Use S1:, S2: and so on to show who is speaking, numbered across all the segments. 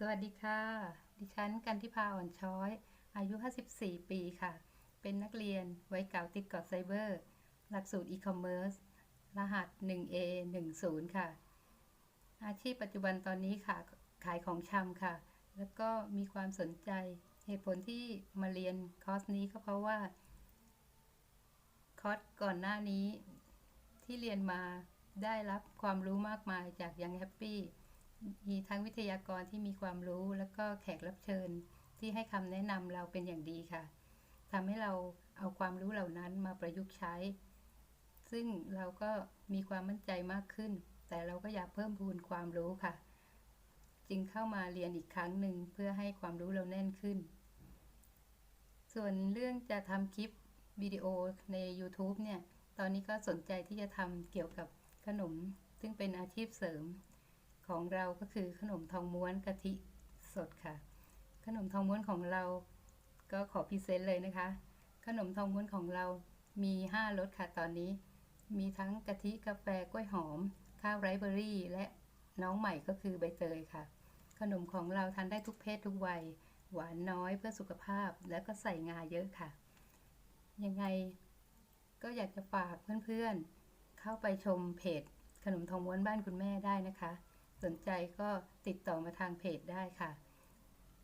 S1: สวัสดีค่ะ ดิฉันกันทิพาอ่อนช้อย อายุ 54 ปีค่ะ เป็นนักเรียนไว้เก่าติดกาะไซเบอร์ หลักสูตรอีคอมเมิร์ซ รหัส 1A 10 ค่ะ อาชีพปัจจุบันตอนนี้ค่ะ ขายของชำค่ะ แล้วก็มีความสนใจ เหตุผลที่มาเรียนคอร์สนี้ก็เพราะว่า คอร์สก่อนหน้านี้ที่เรียนมาได้รับความรู้มากมายจากยังแฮปปี้ มีทั้งวิทยากรที่มีความรู้ แล้วก็แขกรับเชิญที่ให้คำแนะนำเราเป็นอย่างดีค่ะทำให้เราเอาความรู้เหล่านั้นมาประยุกต์ใช้ ซึ่งเราก็มีความมั่นใจมากขึ้น แต่เราก็อยากเพิ่มพูนความรู้ค่ะ จึงเข้ามาเรียนอีกครั้งหนึ่งเพื่อให้ความรู้เราแน่นขึ้น ส่วนเรื่องจะทำคลิปวิดีโอใน YouTube เนี่ย ตอนนี้ก็สนใจที่จะทำเกี่ยวกับขนม ซึ่งเป็นอาชีพเสริม ของเราก็คือขนมทองม้วนกะทิสดค่ะ ขนมทองม้วนของเราก็ขอพรีเซนต์เลยนะคะ ขนมทองม้วนของเรามี 5รสค่ะตอนนี้ มีทั้งกะทิกาแฟกล้วยหอม ข้าวไรเบอรี่ และน้องใหม่ก็คือใบเตยค่ะ ขนมของเราทานได้ทุกเพศทุกวัย หวานน้อยเพื่อสุขภาพแล้วก็ใส่งาเยอะค่ะ ยังไงก็อยากจะฝากเพื่อนๆ เข้าไปชมเพจขนมทองม้วนบ้านคุณแม่ได้นะคะ สนใจก็ติดต่อมาทางเพจได้ค่ะ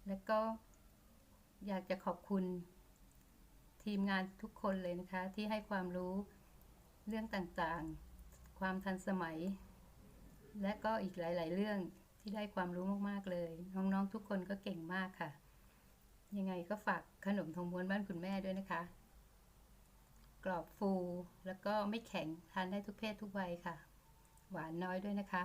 S1: แล้วก็อยากจะขอบคุณ ทีมงานทุกคนเลยนะคะ ที่ให้ความรู้เรื่องต่างๆ ความทันสมัย และก็อีกหลาย ๆ เรื่องที่ได้ความรู้มากๆเลย น้องๆทุกคนก็เก่งมากค่ะ ยังไงก็ฝากขนมทองม้วนบ้านคุณแม่ด้วยนะคะ กรอบฟูแล้วก็ไม่แข็งทานได้ทุกเพศทุกวัยค่ะ หวานน้อยด้วยนะคะ